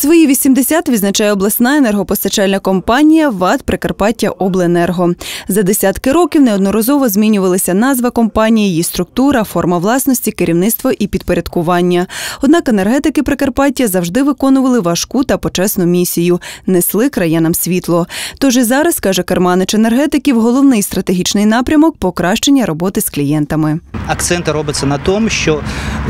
Свої 80 відзначає обласна енергопостачальна компанія ВАД Прикарпаття Обленерго. За десятки років неодноразово змінювалися назва компанії, її структура, форма власності, керівництво і підпорядкування. Однак енергетики Прикарпаття завжди виконували важку та почесну місію несли краянам світло. Тож і зараз, каже керманич енергетиків, головний стратегічний напрямок покращення роботи з клієнтами. Акценти робиться на тому, що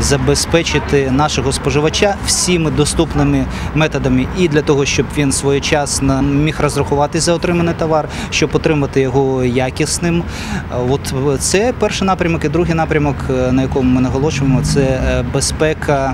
забезпечити нашого споживача всіми доступними методами і для того, щоб він своєчасно міг розрахувати за отриманий товар, щоб отримати його якісним. От це перший напрямок, і другий напрямок, на якому ми наголошуємо, це е, безпека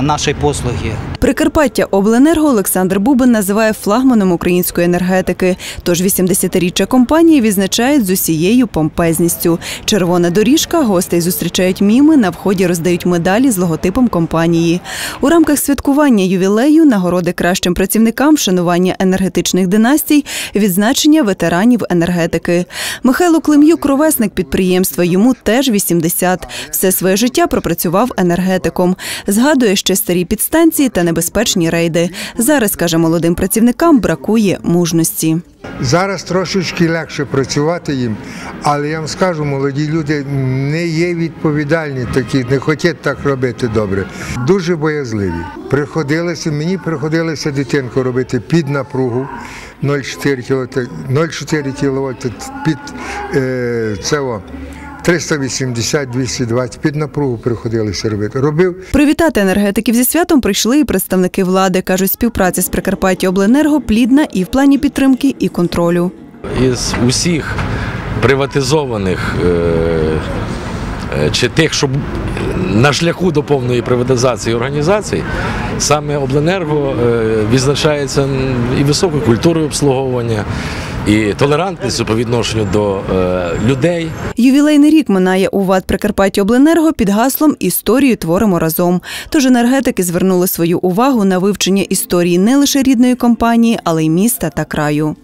нашої послуги. Прикарпаття Обленерго Олександр Бубин називає флагманом української енергетики. Тож 80-річчя компанії відзначають з усією помпезністю. Червона доріжка, гостей зустрічають міми, на вході роздають медалі з логотипом компанії. У рамках святкування ювілею, нагороди кращим працівникам, вшанування енергетичних династій, відзначення ветеранів енергетики. Михайло Клим'юк – ровесник підприємства. Йому теж 80. Все своє життя пропрацював енергетиком. Згадує ще старі підстанції та небезпечні рейди. Зараз, каже молодим працівникам, бракує мужності. Зараз трошечки легше працювати їм, але я вам скажу, молоді люди не є відповідальні такі, не хочуть так робити добре. Дуже боязливі. Приходилося, мені приходилося дитинку робити під напругу 0,4 кВт, 0,4 кВт під е, це. О, 380-220 під напругу приходилося робити. Робив Привітати енергетиків зі святом прийшли і представники влади. Кажуть, співпраця з Прикарпаття Обленерго плідна і в плані підтримки, і контролю. із усіх приватизованих е, чи тих, що на шляху до повної приватизації організацій, саме Обленерго е, відзначається і високою культурою обслуговування, і толерантністю по відношенню до е, людей. Ювілейний рік минає у ВАД Прикарпаття Обленерго під гаслом Історію творимо разом. Тож енергетики звернули свою увагу на вивчення історії не лише рідної компанії, але й міста та краю.